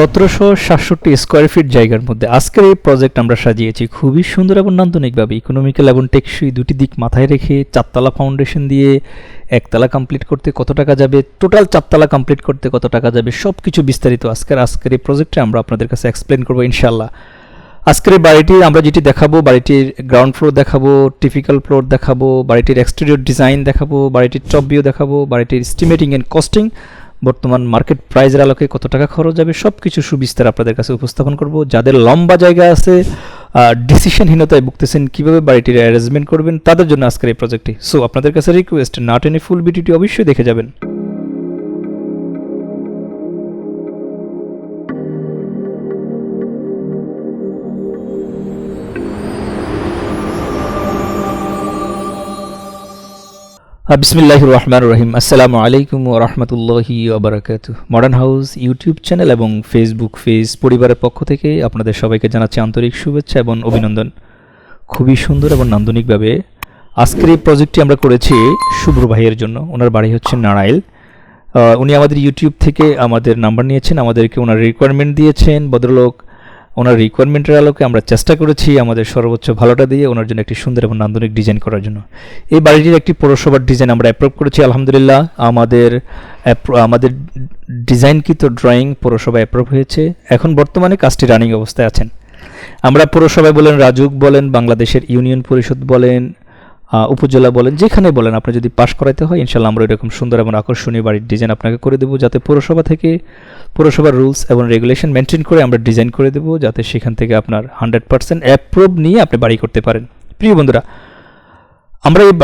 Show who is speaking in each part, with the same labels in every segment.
Speaker 1: সতেরোশো সাতষট্টি square feet জায়গার মধ্যে। আজকের এই প্রজেক্ট আমরা সাজিয়েছি খুবই সুন্দর এবং নান্দনিকভাবে ইকোনমিক্যাল এবং টেকসই দুটি দিক মাথায় রেখে চারতলা ফাউন্ডেশন দিয়ে একতলা কমপ্লিট করতে কত টাকা যাবে টোটাল চারতলা কমপ্লিট করতে কত টাকা যাবে সব কিছু বিস্তারিত আজকের আজকের এই প্রজেক্টে আমরা আপনাদের কাছে এক্সপ্লেন করব ইনশাল্লাহ আজকের এই বাড়িটি আমরা যেটি দেখাবো, বাড়িটির গ্রাউন্ড ফ্লোর দেখাবো টিপিক্যাল ফ্লোর দেখাবো, বাড়িটির এক্সটেরিয়র ডিজাইন দেখাবো, বাড়িটির টপ ভিউ দেখাবো, বাড়িটির এস্টিমেটিং অ্যান্ড কস্টিং বর্তমান মার্কেট প্রাইজের আলোকে কত টাকা খরচ যাবে সব কিছু সুবিস্তার আপনাদের কাছে উপস্থাপন করব। যাদের লম্বা জায়গা আছে ডিসিশনহীনতায় ভুগতেছেন, কীভাবে বাড়িটির অ্যারেঞ্জমেন্ট করবেন, তাদের জন্য আজকের এই প্রজেক্টটি সো আপনাদের কাছে রিকোয়েস্ট না এনি ফুল ভিডিওটি অবশ্যই দেখে যাবেন। বিসমিল্লাহ রহমান রহিম। আসসালামু আলাইকুম ও রহমতুল্লাহি ওবরাকাত মডার্ন হাউস ইউটিউব চ্যানেল এবং ফেসবুক পেজ পরিবারের পক্ষ থেকে আপনাদের সবাইকে জানাচ্ছি আন্তরিক শুভেচ্ছা এবং অভিনন্দন। খুবই সুন্দর এবং নান্দনিকভাবে আজকের এই প্রজেক্টটি আমরা করেছি শুভ্র ভাইয়ের জন্য। ওনার বাড়ি হচ্ছে নারাইল আহ, উনি আমাদের ইউটিউব থেকে আমাদের নাম্বার নিয়েছেন আমাদেরকে ওনার রিকোয়ারমেন্ট দিয়েছেন। ভদ্রলোক ওনার রিকোয়ারমেন্টের আলোকে আমরা চেষ্টা করেছি আমাদের সর্বোচ্চ ভালোটা দিয়ে ওনার জন্য একটি সুন্দর এবং নান্দনিক ডিজাইন করার জন্য। এই বাড়িটির একটি পৌরসভার ডিজাইন আমরা অ্যাপ্রুভ করেছি, আলহামদুলিল্লাহ। আমাদের আমাদের ডিজাইনকৃত ড্রয়িং পৌরসভায় অ্যাপ্রুভ হয়েছে। এখন বর্তমানে কাজটি রানিং অবস্থায় আছেন। আমরা পৌরসভায় বলেন, রাজুক বলেন, বাংলাদেশের ইউনিয়ন পরিষদ বলেন উপজেলা বলেন, যেখানে বলেন আপনি যদি পাশ করাইতে হয় ইনশাল্লাহ আমরা এরকম সুন্দর এবং আকর্ষণীয় বাড়ির ডিজাইন আপনাকে করে দেবো, যাতে পৌরসভা থেকে পৌরসভার রুলস এবং রেগুলেশন মেনটেন করে আমরা ডিজাইন করে দেবো, যাতে সেখান থেকে আপনার হান্ড্রেড পার্সেন্ট অ্যাপ্রুভ নিয়ে আপনি বাড়ি করতে পারেন। প্রিয় বন্ধুরা, আমরা এই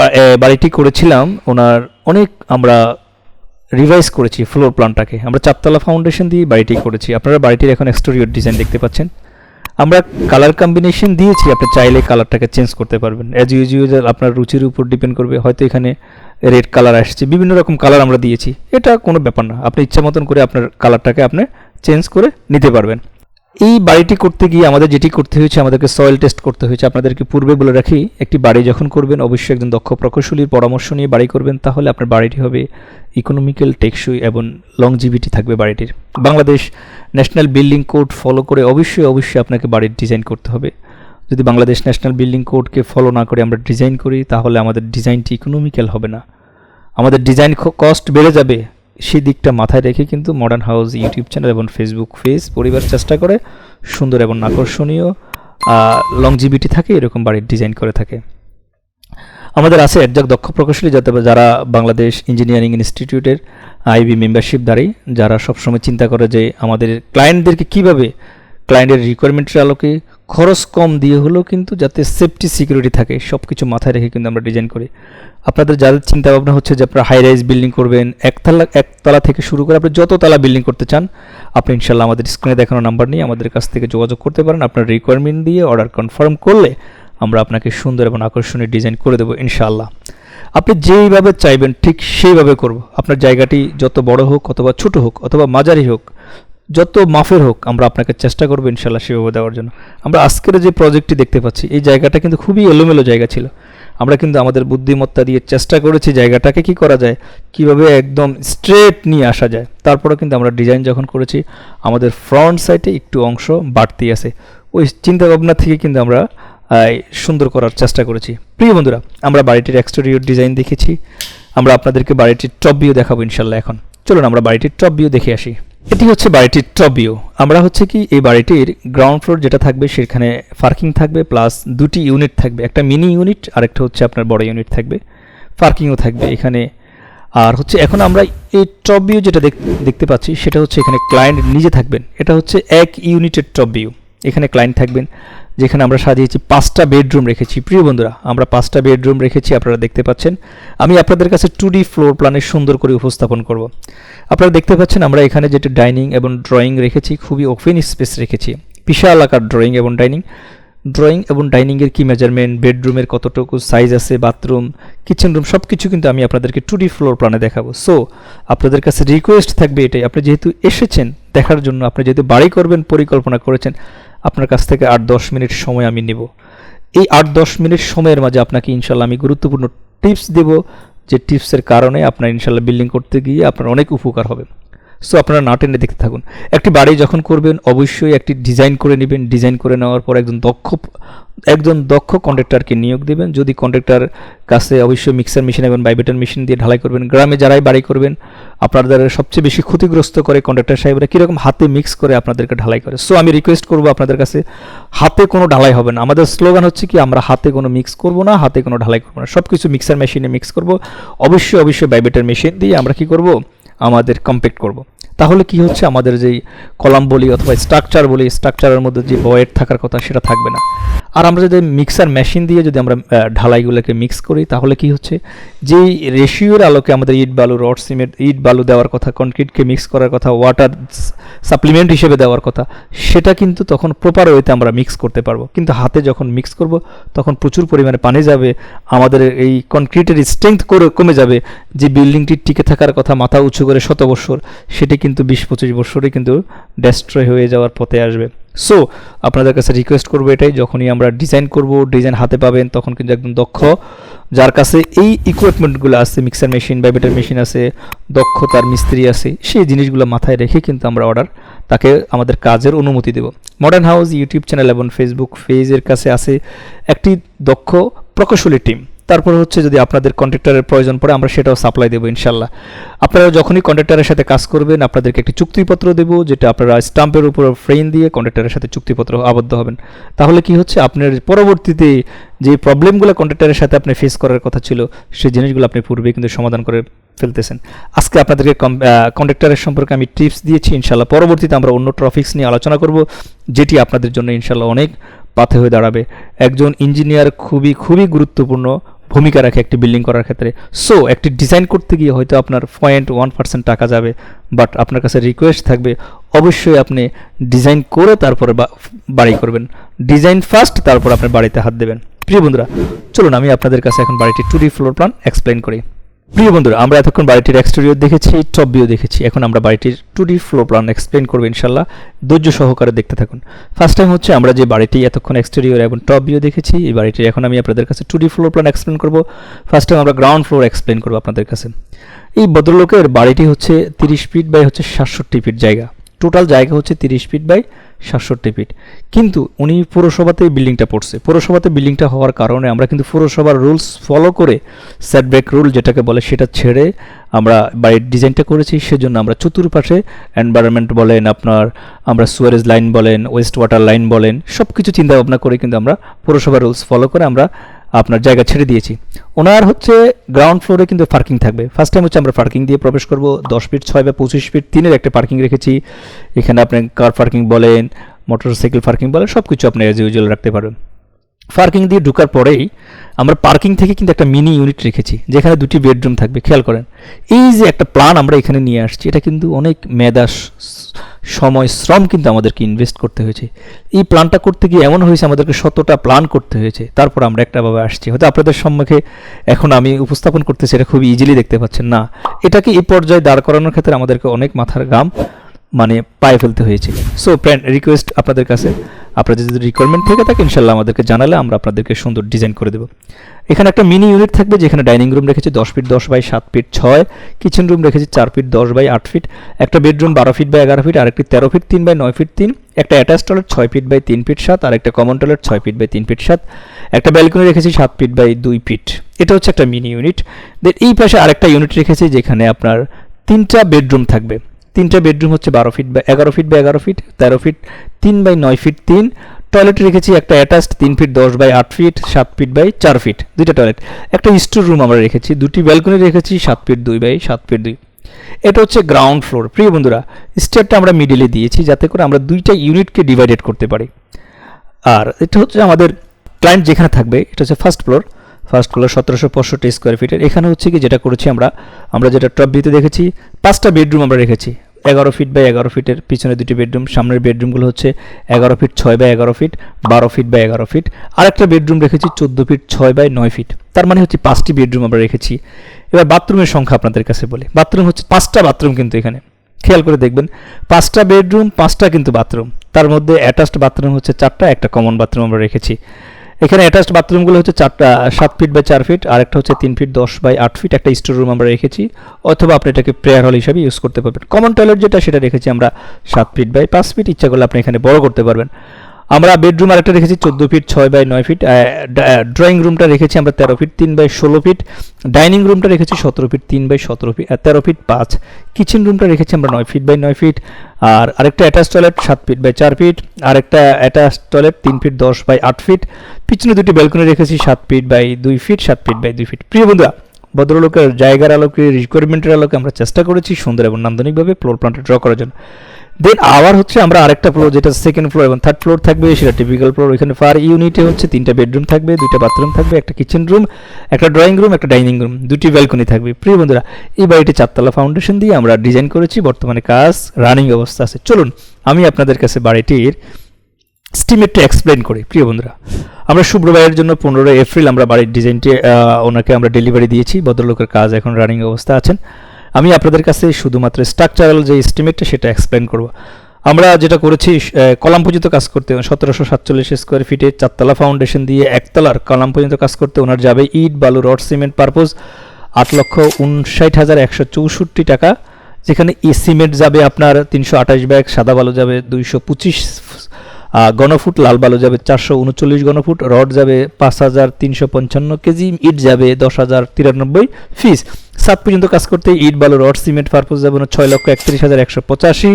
Speaker 1: বাড়িটি করেছিলাম, ওনার অনেক আমরা রিভাইজ করেছি ফ্লোর প্ল্যানটাকে আমরা চারতলা ফাউন্ডেশন দিয়ে বাড়িটি করেছি। আপনারা বাড়িটির এখন এক্সটেরিয়র ডিজাইন দেখতে পাচ্ছেন। আমরা কালার কম্বিনেশন দিয়েছি, আপনি চাইলে কালারটাকে চেঞ্জ করতে পারবেন। অ্যাজ ইউজুয়াল আপনার রুচির উপর ডিপেন্ড করবে, হয়তো এখানে রেড কালার আসছে। বিভিন্ন রকম কালার আমরা দিয়েছি। এটা কোনো ব্যাপার না। আপনি ইচ্ছা মতন করে আপনার কালারটাকে আপনি চেঞ্জ করে নিতে পারবেন। এই বাড়িটি করতে গিয়ে আমাদের যেটি করতে হয়েছে, আমাদেরকে সয়েল টেস্ট করতে হয়েছে। আপনাদেরকে পূর্বে বলে রাখি, একটি বাড়ি যখন করবেন, অবশ্যই একজন দক্ষ প্রকৌশলীর পরামর্শ নিয়ে বাড়ি করবেন, তাহলে আপনার বাড়িটি হবে ইকোনমিক্যাল টেকসই এবং লংজিভিটি থাকবে বাড়িটির। Bangladesh national building code follow করে অবশ্যই অবশ্যই আপনাকে বাড়ির ডিজাইন করতে হবে। যদি বাংলাদেশ ন্যাশনাল বিল্ডিং কোডকে ফলো না করে আমরা ডিজাইন করি, তাহলে আমাদের ডিজাইনটি ইকোনমিক্যাল হবে না। আমাদের ডিজাইন কস্ট বেড়ে যাবে। সেই দিকটা মাথায় রেখে কিন্তু মডার্ন হাউস ইউটিউব চ্যানেল এবং ফেসবুক পেজ পরিবার চেষ্টা করে সুন্দর এবং আকর্ষণীয় লংজিবিটি থাকে, এরকম বাড়ির ডিজাইন করে থাকে। আমাদের আছে একজন দক্ষ প্রকৌশলী যাতে যারা বাংলাদেশ ইঞ্জিনিয়ারিং ইনস্টিটিউটের আইবি মেম্বারশিপ দ্বারাই যারা সবসময় চিন্তা করে যে আমাদের ক্লায়েন্টদেরকে কীভাবে ক্লায়েন্টের রিকোয়ারমেন্টের আলোকে খরচ কম দিয়ে হলেও কিন্তু যাতে সেফটি সিকিউরিটি থাকে সব কিছু মাথায় রেখে কিন্তু আমরা ডিজাইন করি। আপনাদের যাদের চিন্তা ভাবনা হচ্ছে যে আপনারা হাই রাইজ বিল্ডিং করবেন, একতলা একতলা থেকে শুরু করে আপনি যত তলা বিল্ডিং করতে চান, আপনি ইনশাল্লাহ আমাদের স্ক্রিনে দেখানো নাম্বার নিয়ে আমাদের কাছ থেকে যোগাযোগ করতে পারেন। আপনার রিকোয়ারমেন্ট দিয়ে অর্ডার কনফার্ম করলে আমরা আপনাকে সুন্দর এবং আকর্ষণীয় ডিজাইন করে দেবো ইনশাআল্লাহ। আপনি যেইভাবে চাইবেন, ঠিক সেইভাবে করব। আপনার জায়গাটি যত বড় হোক অথবা ছোট হোক অথবা মাঝারি হোক যত মাফের হোক, আমরা আপনাকে চেষ্টা করব ইনশাল্লাহ সেভাবে দেওয়ার জন্য। আমরা আজকের যে প্রজেক্টটি দেখতে পাচ্ছি, এই জায়গাটা কিন্তু খুবই এলোমেলো জায়গা ছিল। আমরা কিন্তু আমাদের বুদ্ধিমত্তা দিয়ে চেষ্টা করেছি জায়গাটাকে কি করা যায়, কীভাবে একদম স্ট্রেট নিয়ে আসা যায়। তারপরে কিন্তু আমরা ডিজাইন যখন করেছি, আমাদের ফ্রন্ট সাইডে একটু অংশ বাড়তি আছে। ওই চিন্তা ভাবনা থেকে কিন্তু আমরা সুন্দর করার চেষ্টা করেছি। প্রিয় বন্ধুরা, আমরা বাড়িটির এক্সটেরিয়র ডিজাইন দেখেছি। আমরা আপনাদেরকে বাড়িটির টপ ভিউ দেখাবো ইনশাল্লাহ এখন। চলুন আমরা বাড়িটির টপ ভিউ দেখে আসি। এটি হচ্ছে বাড়িটির টপ ভিউ আমরা হচ্ছে কি, এই বাড়িটির গ্রাউন্ড ফ্লোর যেটা থাকবে, সেখানে পার্কিং থাকবে প্লাস দুটি ইউনিট থাকবে। একটা মিনি ইউনিট আর একটা হচ্ছে আপনার বড় ইউনিট থাকবে। পার্কিংও থাকবে এখানে। আর হচ্ছে এখন আমরা এই টপ ভিউ যেটা দেখতে পাচ্ছি, সেটা হচ্ছে এখানে ক্লায়েন্ট নিজে থাকবেন। এটা হচ্ছে এক ইউনিটের টপ ভিউ এখানে ক্লায়েন্ট থাকবেন, যেখানে আমরা সাজিয়েছি পাঁচটা বেডরুম রেখেছি। প্রিয় বন্ধুরা, আমরা পাঁচটা বেডরুম রেখেছি, আপনারা দেখতে পাচ্ছেন। আমি আপনাদের কাছে টু ডি ফ্লোর প্ল্যানে সুন্দর করে উপস্থাপন করব। আপনারা দেখতে পাচ্ছেন আমরা এখানে যেটা ডাইনিং এবং ড্রয়িং রেখেছি, খুবই ওপেন স্পেস রেখেছি। বিশাল আকার ড্রয়িং এবং ডাইনিং ড্রয়িং এবং ডাইনিংয়ের কি মেজারমেন্ট বেডরুমের কতটুকু সাইজ আছে বাথরুম কিচেন রুম সব কিছু কিন্তু আমি আপনাদেরকে টু ডি ফ্লোর প্ল্যানে দেখাবো। সো আপনাদের কাছে রিকোয়েস্ট থাকবে এটাই। আপনি যেহেতু এসেছেন, দেখার জন্য, আপনি যেহেতু বাড়ি করবেন, পরিকল্পনা করেছেন আপনার কাছ থেকে আট দশ মিনিট সময় আমি নেব। এই আট দশ মিনিট সময়ের মাঝে আপনাকে ইনশাল্লাহ আমি গুরুত্বপূর্ণ টিপস দেব, যে টিপসের কারণে আপনার ইনশাল্লাহ বিল্ডিং করতে গিয়ে আপনার অনেক উপকার হবে। সো আপনারা না টেনে দেখতে থাকুন। একটি বাড়ি যখন করবেন, অবশ্যই একটি ডিজাইন করে নেবেন। ডিজাইন করে নেওয়ার পর একজন দক্ষ একজন দক্ষ কন্ট্রাক্টরকে নিয়োগ দেবেন। যদি কন্ট্রাক্টর কাছে অবশ্যই মিক্সার মেশিন এবং বাইবেটার মেশিন দিয়ে ঢালাই করবেন, গ্রামে যারাই বাড়ি করবেন আপনাদের সবচেয়ে বেশি ক্ষতিগ্রস্ত করে কন্ট্রাক্টর সাহেবরা কীরকম হাতে মিক্স করে আপনাদেরকে ঢালাই করে। সো আমি রিকোয়েস্ট করব আপনাদের কাছে, হাতে কোনো ঢালাই হবে না। আমাদের স্লোগান হচ্ছে কি, আমরা হাতে কোনো মিক্স করব না, হাতে কোনো ঢালাই করব না। সব কিছু মিক্সার মেশিনে মিক্স করব। অবশ্যই অবশ্যই বাইবেটার মেশিন দিয়ে আমরা কি করব আমাদের কম্পেক্ট করব। তাহলে কি হচ্ছে? আমাদের যেই কলাম বলি অথবা স্ট্রাকচার বলি স্ট্রাকচারের মধ্যে যে বয়েড থাকার কথা সেটা থাকবে না। আর আমরা যদি মিক্সার মেশিন দিয়ে যদি আমরা ঢালাইগুলোকে মিক্স করি, তাহলে কি হচ্ছে? যেই রেশিওর আলোকে আমাদের ইট বালু রড সিমেন্ট ইট বালু দেওয়ার কথা কনক্রিটকে মিক্স করার কথা ওয়াটার সাপ্লিমেন্ট হিসেবে দেওয়ার কথা, সেটা কিন্তু তখন প্রপার ওয়েতে আমরা মিক্স করতে পারব। কিন্তু হাতে যখন মিক্স করব, তখন প্রচুর পরিমাণে পানি যাবে, আমাদের এই কনক্রিটের স্ট্রেংথ করে, কমে যাবে। যে বিল্ডিংটি টিকে থাকার কথা, মাথা উঁচু করে শত বছর সেটি কিন্তু বিশ পঁচিশ বছরে কিন্তু ডেস্ট্রয় হয়ে যাওয়ার পথে আসবে। সো আপনাদের কাছে রিকোয়েস্ট করব এটাই, যখনই আমরা ডিজাইন করব ডিজাইন হাতে পাবেন, তখন কিন্তু একদম দক্ষ। যার কাছে এই ইকুইপমেন্টগুলো আছে মিক্সার মেশিন বাইবেটার মেশিন আছে, দক্ষ তার মিস্ত্রি আছে, সেই জিনিসগুলো মাথায় রেখে কিন্তু আমরা অর্ডার তাকে আমাদের কাজের অনুমতি দেব। মডার্ন হাউস ইউটিউব চ্যানেল এবং ফেসবুক পেজের কাছে আছে একটি দক্ষ প্রকৌশলী টিম তারপর হচ্ছে যদি আপনাদের কন্ট্রাক্টরের প্রয়োজন পড়ে, আমরা সেটাও সাপ্লাই দেবো ইনশাল্লাহ। আপনারা যখনই কন্ট্রাক্টরের সাথে কাজ করবেন, আপনাদেরকে একটি চুক্তিপত্র দেবো, যেটা আপনারা স্টাম্পের উপর ফ্রেম দিয়ে কন্ট্রাক্টরের সাথে চুক্তিপত্র আবদ্ধ হবেন। তাহলে কি হচ্ছে? আপনার পরবর্তীতে যে প্রবলেমগুলো কন্ট্রাক্টরের সাথে আপনি ফেস করার কথা ছিল, সেই জিনিসগুলো আপনি পূর্বেই কিন্তু সমাধান করে ফেলতেছেন। আজকে আপনাদেরকে কন্ট্রাক্টরের সম্পর্কে আমি টিপস দিয়েছি, ইনশাল্লাহ পরবর্তীতে আমরা অন্য টপিক্স নিয়ে আলোচনা করব, যেটি আপনাদের জন্য ইনশাল্লাহ অনেক পাথে হয়ে দাঁড়াবে। একজন ইঞ্জিনিয়ার খুবই খুবই গুরুত্বপূর্ণ ভূমিকা রাখে একটি বিল্ডিং করার ক্ষেত্রে। সো একটি ডিজাইন করতে গিয়ে হয়তো আপনার পয়েন্ট ওয়ান পার্সেন্ট টাকা যাবে বাট আপনার কাছে রিকোয়েস্ট থাকবে, অবশ্যই আপনি ডিজাইন করে তারপরে বাড়ি করবেন। ডিজাইন ফার্স্ট তারপর আপনি বাড়িতে হাত দেবেন। প্রিয় বন্ধুরা, চলুন, আমি আপনাদের কাছে এখন বাড়িটি টু ফ্লোর প্ল্যান এক্সপ্লেন করি। প্রিয় বন্ধুরা, আমরা এতক্ষণ বাড়িটির এক্সটেরিয়র দেখেছি টপ ভিউ দেখেছি। এখন আমরা বাড়িটির two D floor plan explain করব ইনশাল্লাহ। ধৈর্য সহকারে দেখতে থাকুন। ফার্স্ট টাইম হচ্ছে আমরা যে বাড়িটি এতক্ষণ এক্সটেরিয়র এবং টপ ভিউ দেখেছি, এই বাড়িটির এখন আমি আপনাদের কাছে two D floor plan explain করব। ফার্স্ট টাইম আমরা গ্রাউন্ড ফ্লোর এক্সপ্লেন করব আপনাদের কাছে। এই ভদ্রলোকের বাড়িটি হচ্ছে তিরিশ ফিট বাই হচ্ছে সাতষট্টি ফিট জায়গা। টোটাল জায়গা হচ্ছে তিরিশ ফিট বাই সাতষট্টি ফিট কিন্তু উনি পুরসভাতে বিল্ডিংটা পড়ছে। পুরসভাতে বিল্ডিংটা হওয়ার কারণে আমরা কিন্তু পুরসভার রুলস ফলো করে সেটব্যাক রুল যেটাকে বলে, সেটা ছেড়ে আমরা বাড়ির ডিজাইনটা করেছি। সেজন্য আমরা চতুর্পাশে এনভায়রনমেন্ট বলেন, আপনার আমরা সুয়ারেজ লাইন বলেন ওয়েস্ট ওয়াটার লাইন বলেন সব কিছু চিন্তা ভাবনা করে কিন্তু আমরা পুরসভার রুলস ফলো করে আমরা আপনার জায়গা ছেড়ে দিয়েছি। ওনার হচ্ছে গ্রাউন্ড ফ্লোরে কিন্তু পার্কিং থাকবে। ফার্স্ট টাইম হচ্ছে আমরা পার্কিং দিয়ে প্রবেশ করব। দশ ফিট ছয় বা পঁচিশ ফিট তিনের একটা পার্কিং রেখেছি। এখানে আপনি কার পার্কিং বলেন মোটরসাইকেল পার্কিং বলেন সব কিছু আপনি অ্যাজ ইউজুয়াল রাখতে পারেন পার্কিং দিয়ে ঢোকার পরেই আমরা পার্কিং থেকে কিন্তু একটা মিনি ইউনিট রেখেছি, যেখানে দুটি বেডরুম থাকবে, খেয়াল করেন। এই যে একটা প্ল্যান আমরা এখানে নিয়ে আসছি, এটা কিন্তু অনেক মেধা সময়, শ্রম কিন্তু আমাদেরকে ইনভেস্ট করতে হয়েছে। এই প্ল্যানটা করতে গিয়ে এমন হয়েছে, আমাদেরকে শতটা প্ল্যান করতে হয়েছে। তারপর আমরা একটা ভাবে আসছি। হয়তো আপনাদের সম্মুখে এখন আমি উপস্থাপন করতেছি, এটা খুব ইজিলি দেখতে পাচ্ছেন। না, এটাকে এই পর্যায়ে দাঁড় করানোর ক্ষেত্রে আমাদেরকে অনেক মাথার গাম মানে পায়ে ফেলতে হয়েছে। সো ফ্রেন্ড রিকোয়েস্ট আপনাদের কাছে। আপনাদের যদি রিকোয়ারমেন্ট থেকে থাকে ইনশাল্লাহ আমাদেরকে জানালে আমরা আপনাদেরকে সুন্দর ডিজাইন করে দেবো। এখানে একটা মিনি ইউনিট থাকবে, যেখানে ডাইনিং রুম রেখেছি দশ ফিট দশ বাই সাত ফিট ছয় কিচেন রুম রেখেছি চার ফিট দশ বাই আট ফিট একটা বেডরুম বারো ফিট বাই এগারো ফিট আরেকটি তেরো ফিট তিন বাই নয় ফিট তিন, একটা অ্যাটাচ টয়লেট ছয় ফিট বাই তিন ফিট সাত আর একটা কমন টয়লেট ছয় ফিট বাই তিন ফিট সাত, একটা ব্যালকনি রেখেছি সাত ফিট বাই দুই ফিট এটা হচ্ছে একটা মিনি ইউনিট দেন এই পাশে আরেকটা ইউনিট রেখেছি, যেখানে আপনার তিনটা বেডরুম থাকবে। তিনটা বেডরুম হচ্ছে বারো ফিট বা এগারো ফিট বা এগারো ফিট, তেরো ফিট তিন বাই নয় ফিট তিন, টয়লেট রেখেছি একটা অ্যাটাচড তিন ফিট দশ বাই আট ফিট, সাত ফিট বাই চার ফিট, দুইটা টয়লেট। একটা স্টোর রুম আমরা রেখেছি, দুটি ব্যালকনি রেখেছি, সাত ফিট দুই বাই সাত ফিট দুই। এটা হচ্ছে গ্রাউন্ড ফ্লোর। প্রিয় বন্ধুরা স্টেপটা আমরা মিডিলে দিয়েছি যাতে করে আমরা দুইটা ইউনিটকে ডিভাইডেড করতে পারি। আর এটা হচ্ছে আমাদের ক্লায়েন্ট যেখানে থাকবে, এটা হচ্ছে ফার্স্ট ফ্লোর ফার্স্ট ফ্লোর সতেরোশো পঁয়ষট্টি স্কোয়ার ফিটের এখানে হচ্ছে কি, যেটা করেছি আমরা আমরা যেটা টপ ভিতে দেখেছি, পাঁচটা বেডরুম আমরা রেখেছি। এগারো ফিট বাই এগারো ফিটের পিছনে দুটি বেডরুম সামনের বেডরুমগুলো হচ্ছে এগারো ফিট ছয় বাই এগারো ফিট বারো ফিট বাই এগারো ফিট আরেকটা বেডরুম রেখেছি চোদ্দ ফিট ছয় বাই নয় ফিট তার মানে হচ্ছে পাঁচটি বেডরুম আমরা রেখেছি। এবার বাথরুমের সংখ্যা আপনাদের কাছে বলি। বাথরুম হচ্ছে পাঁচটা বাথরুম কিন্তু এখানে। খেয়াল করে দেখবেন, পাঁচটা বেডরুম পাঁচটা কিন্তু বাথরুম তার মধ্যে অ্যাটাচড বাথরুম হচ্ছে চারটা, একটা কমন বাথরুম আমরা রেখেছি। এখানে অ্যাটাচড বাথরুমগুলো হচ্ছে চারটা সাত ফিট বাই চার ফিট আর একটা হচ্ছে তিন ফিট দশ বাই আট ফিট একটা স্টোর রুম আমরা রেখেছি। অথবা আপনি এটাকে প্রেয়ার হল হিসাবে ইউজ করতে পারবেন। কমন টয়লেট যেটা, সেটা রেখেছি আমরা সাত ফিট বাই পাঁচ ফিট ইচ্ছা করলে আপনি এখানে বড় করতে পারবেন। আমরা বেডরুম আরেকটা রেখেছি চোদ্দ ফিট ছয় বাই নয় ফিট ড্রয়িং রুমটা রেখেছি আমরা তেরো ফিট তিন বাই ষোলো ফিট ডাইনিং রুমটা রেখেছি সতেরো ফিট তিন বাই সতেরো ফিট তেরো ফিট পাঁচ কিচেন রুমটা রেখেছি আমরা নয় ফিট বাই নয় ফিট আর আরেকটা অ্যাটাচ টয়লেট সাত ফিট বাই চার ফিট আরেকটা অ্যাটাচ টয়লেট তিন ফিট দশ বাই আট ফিট পিছনে দুটি ব্যালকনি রেখেছি সাত ফিট বাই দুই ফিট সাত ফিট বাই দুই ফিট প্রিয় বন্ধুরা, ভদ্রলোকের জায়গার আলোকে রিকোয়ারমেন্টের আলোকে আমরা চেষ্টা করেছি সুন্দর এবং নান্দনিকভাবে ফ্লোর প্ল্যানটা ড্র করার জন্য। দেন আবার হচ্ছে আমরা আরেকটা ফ্লোর যেটা সেকেন্ড ফ্লোর এবং থার্ড ফ্লোর থাকবে, সেটা টিপিক্যাল ফ্লোর ওইখানে পার ইউনিটে হচ্ছে তিনটা বেডরুম থাকবে, দুইটা বাথরুম থাকবে, একটা কিচেন রুম একটা ড্রয়িং রুম একটা ডাইনিং রুম দুটি ব্যালকনি থাকবে। প্রিয় বন্ধুরা, এই বাড়িটি চারতলা ফাউন্ডেশন দিয়ে আমরা ডিজাইন করেছি, বর্তমানে কাজ রানিং অবস্থা আছে। চলুন, আমি আপনাদের কাছে বাড়িটির স্টিমেটটা এক্সপ্লেন করি, প্রিয় বন্ধুরা। আমরা শুক্রবারের জন্য পনেরোই এপ্রিল আমরা বাড়ির ডিজাইনটি ওনাকে আমরা ডেলিভারি দিয়েছি, ভদ্রলোকের কাজ এখন রানিং অবস্থা আছেন। আমি আপনাদের কাছে শুধুমাত্র স্ট্রাকচারাল যে এস্টিমেটটা সেটা এক্সপ্লেন করব। আমরা যেটা করেছি কলাম পর্যন্ত কাজ করতে, সতেরোশো সাতচল্লিশ স্কোয়ার ফিটে চারতলা ফাউন্ডেশন দিয়ে একতলার কলাম পর্যন্ত কাজ করতে ওনার যাবে ইট, বালু, রড, সিমেন্ট পারপোজ আট লক্ষ উনষাট হাজার একশো চৌষট্টি টাকা। যেখানে এ সিমেন্ট যাবে আপনার তিনশো আঠাশ ব্যাগ, সাদা বালু যাবে দুইশো পঁচিশ গণফুট লাল বালু যাবে চারশো উনচল্লিশ গণফুট, রড যাবে পাঁচ হাজার তিনশো পঞ্চান্ন কেজি, ইট যাবে দশ হাজার তিরানব্বই ফিস। সাত পর্যন্ত কাজ করতে ইট, বালু, রড, সিমেন্ট, পারপোজ যাবে ছয় লক্ষ একত্রিশ হাজার একশো পঁচাশি।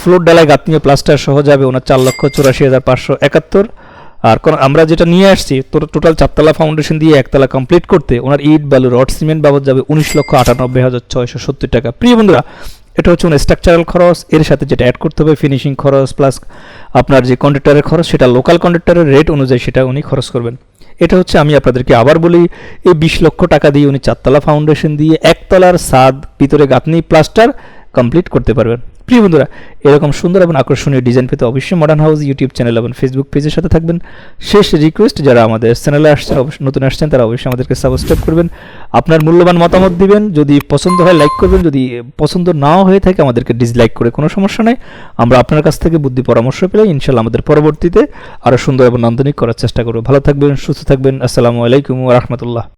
Speaker 1: ফ্লোর ডালায় গাঁথনীয় প্লাস্টার সহ যাবে ওনার চার লক্ষ চুরাশি হাজার পাঁচশো একাত্তর। আর আমরা যেটা নিয়ে আসছি টোটাল চারতলা ফাউন্ডেশন দিয়ে একতলা কমপ্লিট করতে ওনার ইট, বালু, রড, সিমেন্ট বাবদ যাবে উনিশ লক্ষ আটানব্বই হাজার ছয়শো সত্তর টাকা। প্রিয় বন্ধুরা এটা হচ্ছে মানে স্ট্রাকচারাল খরচ, এর সাথে যেটা অ্যাড করতে হবে ফিনিশিং খরচ প্লাস আপনার যে কন্ট্রাক্টরের খরচ, সেটা লোকাল কন্ট্রাক্টরের রেট অনুযায়ী সেটা উনি খরচ করবেন। এটা হচ্ছে আমি আপনাদেরকে আবার বলি, এই বিশ লক্ষ টাকা দিয়ে উনি চারতলা ফাউন্ডেশন দিয়ে একতলার সাদ, ভিতরে গাঁথনি প্লাস্টার কমপ্লিট করতে পারবেন। প্রিয় বন্ধুরা, এরকম সুন্দর এবং আকর্ষণীয় ডিজাইন পেতে অবশ্যই মডার্ন হাউস ইউটিউব চ্যানেল এবং ফেসবুক পেজের সাথে থাকবেন। শেষ রিকোয়েস্ট যারা আমাদের চ্যানেলে অবশ্যই নতুন আসছেন, তারা অবশ্যই আমাদেরকে সাবস্ক্রাইব করবেন। আপনার মূল্যবান মতামত দিবেন, যদি পছন্দ হয় লাইক করবেন, যদি পছন্দ নাও হয়ে থাকে, আমাদেরকে ডিসলাইক করে কোনো সমস্যা নেই। আমরা আপনার কাছ থেকে বুদ্ধি পরামর্শ পেলে ইনশাল্লাহ আমাদের পরবর্তীতে আরও সুন্দর এবং নান্দনিক করার চেষ্টা করব। ভালো থাকবেন, সুস্থ থাকবেন। আসসালামু আলাইকুম রহমতুল্লাহ।